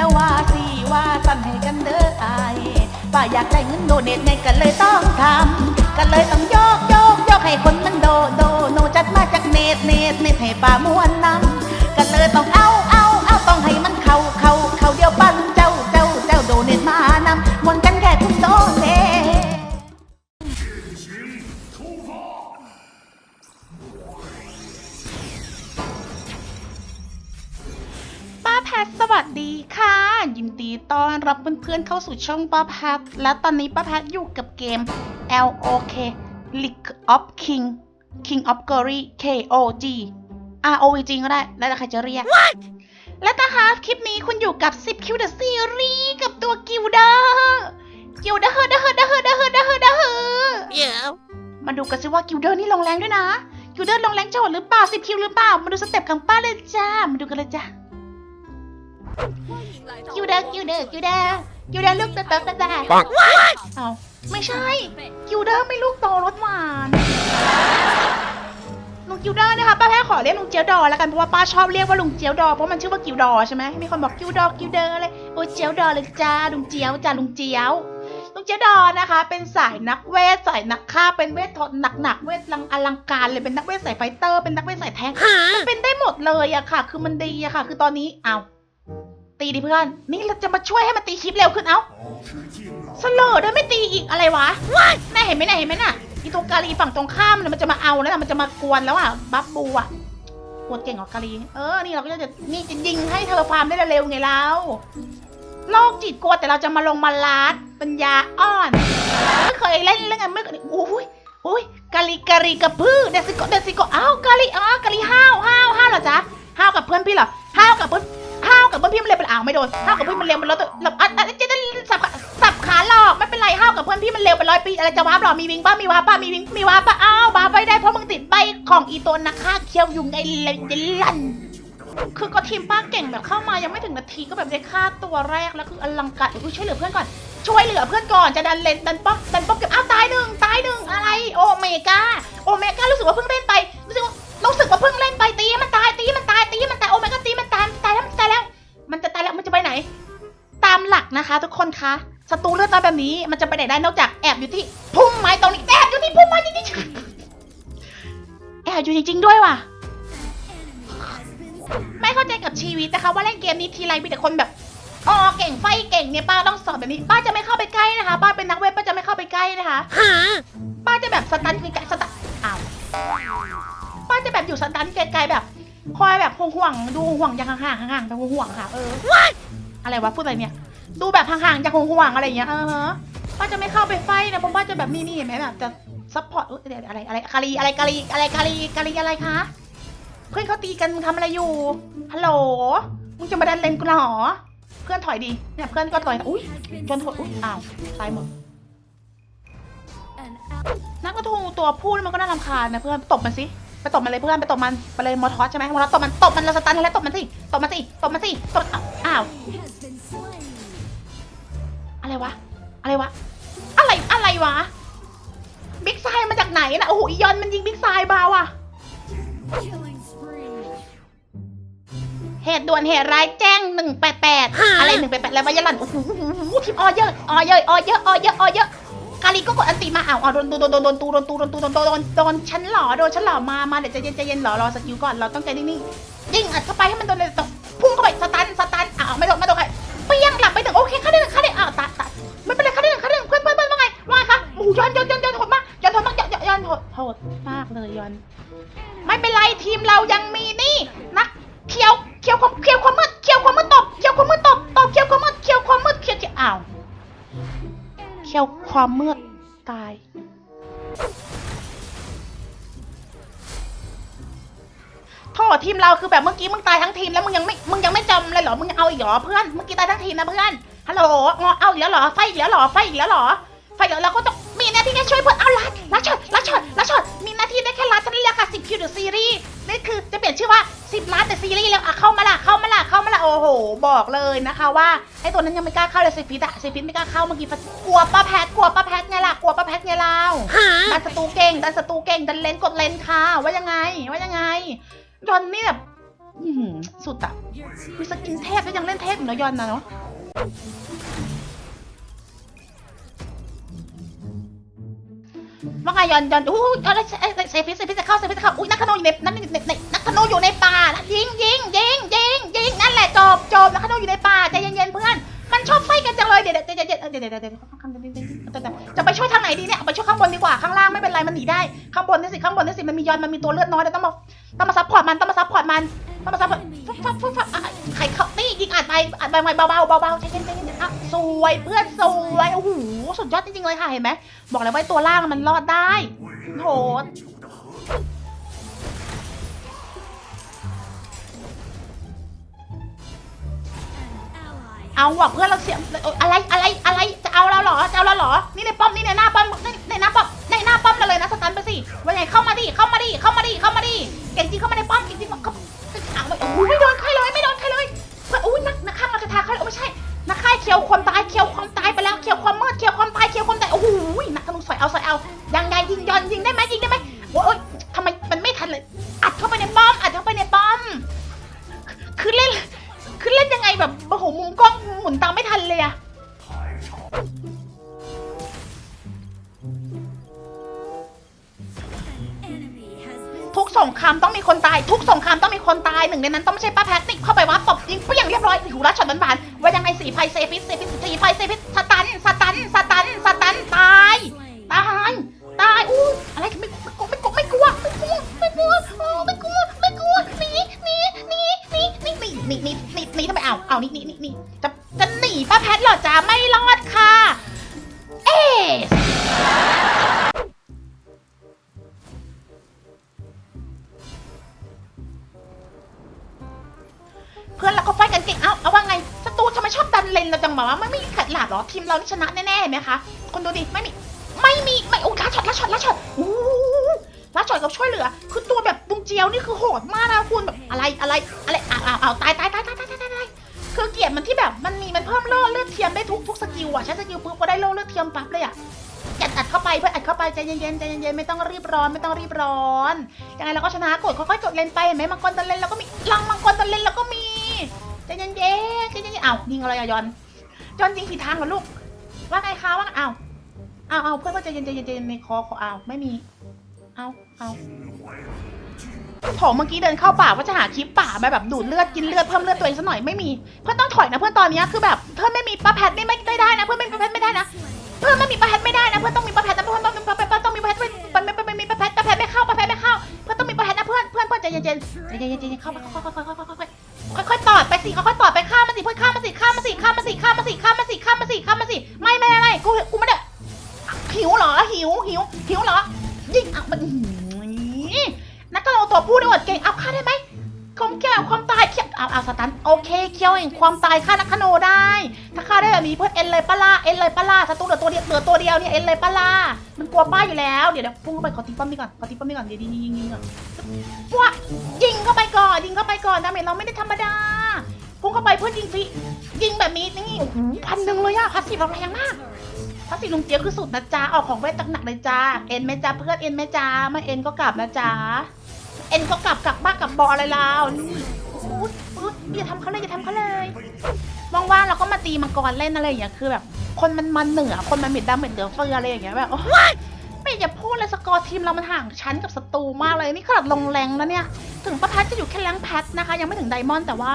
อย่าว่าสิว่าสั่นให้กันเด้ออายป้าอยากได้เงินโดเนทไงก็เลยต้องทำก็เลยต้องโยกโยกโยกให้คนมันโดโดโนจัดมาจากเนตเนตเนตให้ป้ามวนนำก็เลยต้อง ต้อนรับเพื่อนๆเข้าสู่ช่องป้าแพทและตอนนี้ป้าแพทอยู่กับเกม LOK League of King King of Glory KOG ROV จริงก็ได้ แล้วแต่ใครจะเรียกและนะคะคลิปนี้คุณอยู่กับ10 Q The Series กับตัวกิลเดอร์กิลเดอร์เดอร์เดอร์เดอร์เดอร์เดอร์เดอร์ Yeah. มาดูกันสิว่ากิลเดอร์นี่ลงแรงด้วยนะกิลเดอร์ลงแรงโจทย์หรือเปล่า10คิวหรือเปล่ามาดูสเต็ปของป้าเลยจ้ามาดูกันเลยจ้า กิวเดอร์กิวเดอร์กิวเดอร์กิวเดอร์ลูกเติบเติบเติบเติบ Bonk. เอาไม่ใช่กิวเดอร์ไม่ลูกโตรสหวานลุงกิวเดอร์นะคะป้าแพ้ขอเรียกลุงเจียวดอแล้วกันเพราะว่าป้าชอบเรียกว่าลุงเจียวดอเพราะมันชื่อว่ากิวดอใช่ไหมมีคนบอกกิวดอกิวเดอร์เลยโอ้ยเจียวดอเลยจ้าลุงเจียวจ้าลุงเจียว ลุงเจียวดอนะคะ เป็นสายนักเวทสายนักฆ่าเป็นเวททนหนักๆเวทลังอลังการเลยเป็นนักเวทสายไฟเตอร์เป็นนักเวทสายแทง Huh? เป็นได้หมดเลยอะค่ะ คือมันดีอะค่ะ คือตอนนี้เอา ตีดิเพื่อน นี่เราจะมาช่วยให้มันตีคลิปเร็วขึ้นเอาสโลว์ด้วยไม่ตีอีกอะไรวะน่าเห็นไหมน่าเห็นไหมน่ะอีตัวกาลีฝั่งตรงข้ามเนี่ยมันจะมาเอาแล้วนะมันจะมากวนแล้วอะบัฟบูอะกวนเก่งเหรอกาลีเออนี่เราก็จะนี่จะยิงให้เธอฟาร์มได้เร็วไงเราโรคจิตกลัวแต่เราจะมาลงมาลาดปัญญาอ่อนไม่เคยเล่นเรื่องไรไม่เคยอุ้ยอุ้ยกะลีกะลีกระพือเดซิโกเดซิโกอ้าวกะลีอ๋อกะลีห้าวห้าวห้าวเหรอจ๊ะห้าวกับเพื่อนพี่เหรอห้าวกับเพื่อนห้าวกับเพื่อนพี่มันเร็วเป็น อ้าวไม่โดนห้าวกับเพื่อนมันเร็วเป็นร้อยตัวแล้วอะอะจะได้สับขาสับขาหลอกไม่เป็นไรห้าวกับเพื่อนพี่มันเร็วเป็นร้อยปีอะไรจะว้าบหรอมีวิงป้ามีว้าป้ามีวิงมีว้าป้าอ้าวว้าไปได้เพราะมึงติดใบของอีตัวนักฆ่าเคี้ยวยุงไงเลยลั่นคือก็ทีมป้าเก่งแบบเข้ามายังไม่ถึงนาทีก็แบบได้ฆ่าตัวแรกแล้วคืออลังการเดี๋ยวกูช่วยเหลือเพื่อนก่อน ช่วยเหลือเพื่อนก่อนจะดันเลนดันป๊อกดันป๊อกเก็บอ้าวตายหนึ่งตายหนึ่งอะไรโอเมก้าโอเมก้ารู้สึกว่าเพิ่งเล่นไปรู้สึกว่ารู้สึกว่าเพิ่งเล่นไปตีมันตายตีมันตาย นจะไหนตามหลักนะคะ ทุกคนคะศัตรูเลือดน้อยแบบนี้มันจะไปไหนได้นอกจากแอบอยู่ที่พุ่มไม้ตรงนี้แอบอยู่ที่พุ่มไม้จริงๆแอบอยู่จริงๆด้วยว่ะ ไม่เข้าใจกับชีวิตนะคะ ว่าเล่นเกมนี้ทีไรมีแต่คนแบบอ๋อเก่งไฟเก่งเนี่ยป้าต้องสอนแบบนี้ ป้าจะไม่เข้าไปใกล้นะคะ ป้าเป็นนักเวทป้าจะไม่เข้าไปใกล้นะคะป้าจะแบบสตันไกลๆสตันอ้าวป้าจะแบบอยู่สตันไกลๆแบบ คอยแบบห่วงๆดูห่วงๆจากห่างๆห่างๆแบบห่วงๆค่ะเอออะไรวะพูดอะไรเนี่ย ดูแบบห่างๆจากห่วงๆอะไรอย่างเงี้ยเออฮะป้าจะไม่เข้าไปไฟนะเพราะป้าจะแบบนี่นี่เห็นไหมแบบจะซัพพอร์ตเอ้ยเดี๋ยวอะไรอะไรกาลีอะไรกาลีอะไรกาลีกาลีอะไรคะเพื่อนเขาตีกันมึงทำอะไรอยู่ฮัลโหลมึงจะมาดันเลนกูเหรอเพื่อนถอยดีเนี่ยเพื่อนก็ถอยอุ้ยจนถอยอุ้ยอ้าวตายหมดนักกระทูตัวพูดมันก็น่ารำคาญนะเพื่อนตบมันสิ ไปตบมันเลยเพื่อนไปตบมันไปเลยมอทอสใช่ไหมมอทอสตบมันตบมันเราสตันให้แล้วตบมันสิตบมันสิตบมันสิตบอ้าวอะไรวะอะไรวะอะไรอะไรวะบิ๊กไซมาจากไหนนะโอ้โหยอนมันยิงบิ๊กไซมาว่ะเหตุด่วนเหตุร้ายแจ้ง188อะไร188แล้ววายาลันโอ้โหทีมออเยอะออเยอะออเยอะออเยอะออเยอะ กาลีก็กดอันตีมาอ้าวเอาโดนโดนโดนโดนตูโดนตูโดนตูโดนโดนโดนฉันหล่อโดนฉันหล่อมามาเดี๋ยวใจเย็นใจเย็นหล่อรอสกิลก่อนเราต้องใจนิ่งๆยิงอัดเข้าไปให้มันโดนเลยตกพุ่งเข้าไปสตันสตันอ้าวไม่โดนไม่โดนใครเปียงหลับไปถึงโอเคค่าได้หนึ่งค่าได้อ้าวตายตายไม่เป็นไรค่าได้หนึ่งค่าได้หนึ่งเพื่อนเพื่อนเพื่อนว่าไงว่าคะโอ้ย้อนย้อนย้อนย้อนโหดมากย้อนโหดมากย้อนย้อนโหดโหดมากเลยย้อน ไม่เป็นไรทีมเรายังมีนี่นักเคียวเคียวความเคียวความมืดเคียวความมืดตบเคียวความมืดตบตบเคียวความมืดเคียวความมืดเคียวเคียวอ้าว เคียวความมืดตาย โทษทีมเราคือแบบเมื่อกี้มึงตายทั้งทีมแล้วมึงยังไม่ มึงยังไม่จำเลยเหรอ มึงยังเอาอีกเหรอเพื่อน เมื่อกี้ตายทั้งทีมนะเพื่อน ฮัลโหลงอเอาอีกแล้วเหรอ ไฟอีกแล้วเหรอ ไฟอีกแล้วเหรอ ไฟอีกแล้วเราก็ต้องมีหน้าที่แค่ช่วยเพื่อน เอาลัดลัดช็อตลัดช็อต บอกเลยนะคะว่าไอ้ตัวนั้นยังไม่กล้าเข้าเลยซิฟิตอะซิฟิตไม่กล้าเข้าเมื่อกี้กลัวป้าแพทกลัวป้าแพทไงล่ะกลัวป้าแพทไงเราดันศัตรูเก่งดันศัตรูเก่งดันเลนกดเลนค่ะว่ายังไงว่ายังไงยอนนี่แบบสุดอะมีสกินเทพแล้วยังเล่นเทพอยู่เนาะยอนนะเนาะ ว่าไงยอนยอนอู้ยอะไรเอ้ยเซฟิสเซฟิสจะเข้าเซฟิสจะเข้าอุ้ยนักธนูอยู่ในนั่นในในนักธนูอยู่ในป่ายิงยิงยิงยิงยิงนั่นแหละจบจบนักธนูอยู่ในป่าใจเย็นๆเพื่อนมันชอบไฟกันจังเลยเดี๋ยวเดี๋ยวเดี๋ยวเดี๋ยวเดี๋ยวเดี๋ยวเดี๋ยวจะไปช่วยทางไหนดีเนี่ยไปช่วยข้างบนดีกว่าข้างล่างไม่เป็นไรมันหนีได้ข้างบนนี่สิข้างบนนี่สิมันมียอนมันมีตัวเลือดน้อยเดี๋ยวต้องมาต้องมาซัพพอร์ตมันต้องมาซัพพอร์ตมันต้องมาซัพพอร์ตฟุ๊บฟับฟุ๊บฟับอะใครเขานี่ยิงอัดไปอัดไปเบาเบาเบาเบาใจเย็นใจเย็นอะ สวยเพื่อนสวยโอ้โหสุดยอดจริงๆเลยค่ะเห็นไหมบอกเลยว่าตัวล่างมันรอดได้โหเอาว่ะเพื่อนเราเสียอะไรอะไรอะไรจะเอาเราเหรอจะเอาเราเหรอนี่ในป้อมนี่ในหน้าป้อมนี่ในหน้าป้อมในหน้าป้อมเราเลยนะสตันไปสิว่าไงเข้ามาดิเข้ามาดิเข้ามาดิเข้ามาดิเก่งจริงเข้ามาในป้อมเก่งจริงเขาเอา ไม่ทันเลยอะทุกสงครามต้องมีคนตาย ทุกสงครามต้องมีคนตายหนึ่งในนั้นต้องไม่ใช่ป้าแพทติเข้าไปว่าตบยิงก็อย่างเรียบร้อยหูรัดช็อตบานๆว่ายังไงสีไฟเซฟิสเซฟิสสีไฟเซฟิสสตันสตันสตันสตันตายตายตายอู้อะไรไม่ไม่กลัวไม่กลัวไม่กลัวไม่กลัวไม่กลัวไม่กลัวไม่กลัวหนีหนีหนีหนีหนีหนีหนีหนีหนีทำไมเอาเอานี่นี่นี่นี่จะ ป้าแพทเหรอจ้าไม่รอดค่ะ เอสเพื่อนเราก็ไฟกันเก่งเอ้าเอาว่าไงศัตรูทำไมชอบดันเลนเราจังหวะว่าไม่มีขัดหลาดเหรอทีมเรานี่ชนะแน่ๆไหมคะคนดูดิไม่มีไม่มีไม่โอ้ลัดช็อตลัดช็อตลัดช็อตอู้ลัดช็อตกับช่วยเหลือ คือตัวแบบตุงเจียวนี่คือโหดมากนะคุณแบบอะไรอะไรอะไรอ้าวอ้าวอ้าวตายตายตาย เข้าไปใจเย็นๆใจเย็นๆไม่ต้องรีบร้อนไม่ต้องรีบร้อนยังไงเราก็ชนะกดค่อยๆกดเลนไปเห็นไหมมังกรตะเลนเราก็มีลังมังกรตะเลนเราก็มีใจเย็นๆใจเย็นๆอ้าวยิงอะไรอะยอนยอนยิงผิดทางเหรอลูกว่าไงคะว่าอ้าวอ้าวอ้าวเพื่อนก็ใจเย็นใจเย็นใจเย็นในคอขออ้าวไม่มีอ้าวอ้าวโถเมื่อกี้เดินเข้าป่าว่าจะหาคลิปป่ามาแบบดูดเลือดกินเลือดเพิ่มเลือดตัวเองสักหน่อยไม่มีเพื่อนต้องถอยนะเพื่อนตอนนี้คือแบบเพื่อนไม่มีป้าแพทนี่ไม่ได้นะเพื่อนไม่มีป้าแพทไม่ได้นะเพื่อนไม่มีประแพทไม่ได้นะเพื่อนต้องมีประแพทนะเพื่อน มีประแพทเพื่อนมีประแพทเพื่อนเพื่อนไม่ไม่มีประแพทประแพทไม่เข้าประแพทไม่เข้า เพื่อนต้องมีประแพทนะเพื่อนเพื่อนเพื่อนใจเย็นๆใจเย็นๆใจเย็นๆเข้าไปค่อยๆค่อยๆค่อยๆค่อยๆค่อยๆตอดไปสิค่อยๆตอดไปข้ามมาสิเพื่อนข้ามมาสิข้ามมาสิข้ามมาสิข้ามมาสิข้ามมาสิข้ามมาสิข้ามมาสิไม่ไม่ไม่กูกูไม่ได้หิวเหรอหิวหิวหิวเหรอยิงอะมันนักกระโดดตัวผู้ด้วยเก่งเอาฆ่าได้ไหมความแก่ความ เอาเอาสตันโอเคเคียวเองความตายฆ่านักขโนได้ ถ้าฆ่าได้แบบนี้เพื่อนเอ็นเลยปะล่าเอ็นเลยปะล่าศัตรูเหลือตัวเดียวเหลือตัวเดียวเนี่ยเอ็นเลยปะล่ามันกลัวป้าอยู่แล้วเดี๋ยวเดี๋ยวพุ่งเข้าไปขอตีป้อมนี่ก่อนขอตีป้อมนี่ก่อนเดี๋ยวยิงยิงยิงก่อนว้ายิงเข้าไปก่อนยิงเข้าไปก่อนดาเมจเราไม่ได้ธรรมดาพุ่งเข้าไปเพื่อนยิงฟรียิงแบบนี้นี่โอ้โหพันหนึ่งเลยอะพาสซีเราแรงมากพาสซีลุงเจี๊ยบคือสุดนะจ๊ะออกของเวทตักหนักเลยจ้าเอ็นไหมจ้าเพื่อนเอ็นไหมจ้าไม่เอ็นก็กลับนะจ๊ะเอ็นก็กลับกลับบ้ากลับบออะไรแล้ว อุ๊ยอุ๊ยอย่าทำเขาเลยอย่าทำเขาเลยว่างๆเราก็มาตีมังกรเล่นอะไรอย่างเงี้ยคือแบบ คนมันมันเหนือคนมันเหม็ดดำเหม็ดเหลือเฟืออะไรอย่างเงี้ยแบบโอ๊ยไม่อย่าพูดเลยสกอร์ทีมเรามันห่างชั้นกับศัตรูมากเลยนี่ขนาดลงแรงแล้วเนี่ย ถึงป้าแพทจะอยู่แค่แรงแพทนะคะ ยังไม่ถึงไดมอนด์แต่ว่า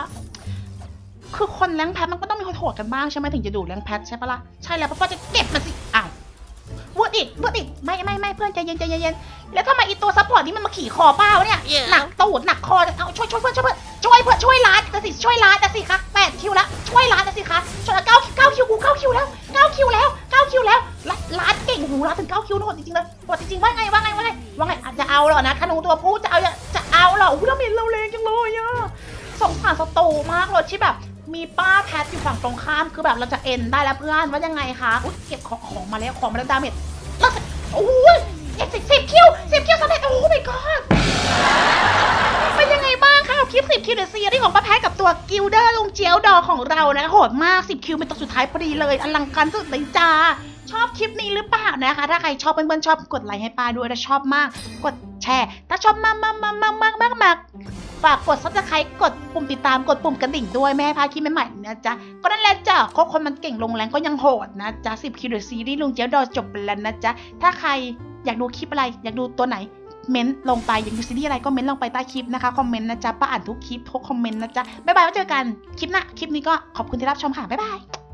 คือคนแรงแพทมันก็ต้องมีคนโหดกันบ้างใช่ไหมถึงจะดูแรงแพทใช่ปะล่ะใช่แล้วป้าจะเก็บมันสิ อ้าววดอีกวดอีกไม่ไม่ไม่เพื่อนใจเย็นใจเย็นแล้วทำไมอีตัวซัพพอร์ตนี่มันมาขี่คอป้าวะเนี่ย Yeah. หนักตูดหนักคอเอาช่วยช่วยเพื่อนช่วยเพื่อนช่วยเพื่อนช่วยร้านจะสิช่วยร้านจะสิคะแปดคิวแล้วช่วยร้านจะสิคะช่วยเก้าเก้าคิวกูเก้าคิวแล้วเก้าคิวแล้วเก้าคิวแล้วร้านร้านเก่งหูร้านถึงเก้าคิวโหดจริงๆเลยโหดจริงๆว่าไงว่าไงว่าไงว่าไงอาจจะเอาเหรอนะขนูตัวผู้จะเอาจะเอาเหรออู้ดาเมจเราแรงจังเลยอะสงสารศัตรูมากเลยที่แบบ มีป้าแพทอยู่ฝั่งตรงข้ามคือแบบเราจะเอ็นได้แล้วเพื่อนว่ายังไงคะอุ๊ยเก็บของของมาแล้วของมาแล้วดาเมจแล้วสิ โอ้ยเอ็กสิบสิบคิวสิบคิวสำเร็จโอ้ my god เป็นยังไงบ้างคะกับคลิป10คิวเดอะซีรีส์ของป้าแพทกับตัวกิลเดอร์ลุงเจียวดอของเรานะโหดมาก10คิวเป็นตัวสุดท้ายพอดีเลยอลังการสุดเลยจ้าชอบคลิปนี้หรือเปล่านะคะ ถ้าใครชอบเพื่อนๆชอบกดไลค์ให้ป้าด้วยถ้าชอบมาก กดแชร์ ถ้าชอบมากมากมากมากมากมากฝากกดซับสไครต์กด มติดตามกดปุ่มกระดิ่งด้วยแม่ให้พาคลิปใหม่ๆนะจ๊ะก็นั่นแหละจ้ะโคคนมันเก่งลงแรงก็ยังโหดนะจ๊ะสิบคิวเดอะซีรีส์ลุงเจียวดอจบไปแล้วนะจ๊ะถ้าใครอยากดูคลิปอะไร อยากดูตัวไหนเม้นต์ลงไปอยากดูซีรีส์อะไรก็เม้นต์ลงไปใต้คลิปนะคะคอมเมนต์นะจ๊ะป้าอ่านทุกคลิปทุกคอมเมนต์นะจ๊ะบ๊ายบายไว้เจอกันคลิปหน้าคลิปนี้ก็ขอบคุณที่รับชมค่ะบ๊ายบาย